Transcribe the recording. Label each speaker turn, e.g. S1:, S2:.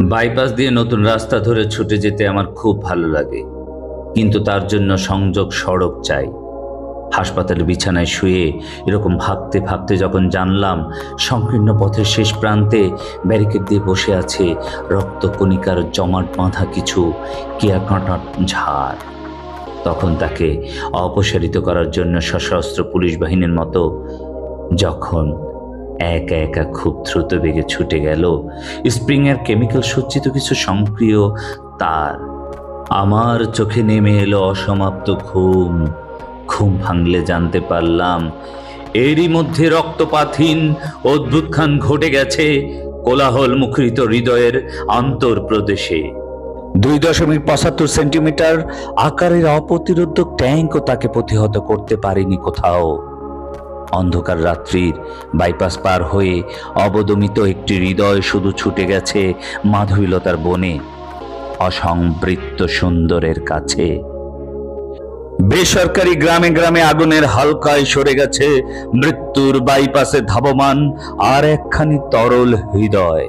S1: Bypass দিয়ে নতুন রাস্তা ধরে ছুটে যেতে আমার খুব ভালো লাগে। কিন্তু তার জন্য সংযোগ সড়ক চাই। হাসপাতালের বিছানায় শুয়ে এরকম ভাবতে ভাবতে যখন জানলাম, সংকীর্ণ পথের শেষ প্রান্তে ব্যারিকেড দিয়ে বসে আছে রক্তকণিকার জমাট বাঁধা কিছু কেয়া কাঁটার ঝাড়। তখন তাকে অপসারিত করার জন্য সশস্ত্র পুলিশ বাহিনীর মতো যখন একা একা খুব দ্রুত বেগে ছুটে গেল। স্প্রিংয়ের কেমিক্যাল সজ্জিত কিছু সক্রিয় তার। আমার চোখে নেমে এলো অসমাপ্ত ঘুম। ঘুম ভাঙলে জানতে পারলাম, এরই মধ্যে রক্তপাতহীন অদ্ভুত খান ঘটে গেছে কোলাহল মুখরিত হৃদয়ের আন্তর প্রদেশে দুই দশমিক পঁচাত্তর সেন্টিমিটার আকারের অপ্রতিরোধক ট্যাঙ্কও তাকে প্রতিহত করতে পারেনি কোথাও। অন্ধকার রাত্রির বাইপাস পার হয়ে অবদমিত একটি হৃদয় শুধু ছুটে গেছে মাধবীলতার বনে, অসংবৃত্ত সুন্দরের কাছে। বেসরকারি গ্রামে গ্রামে আগুনের হালকায় সরে গেছে মৃত্যুর বাইপাসে ধাবমান আর একখানি তরল হৃদয়।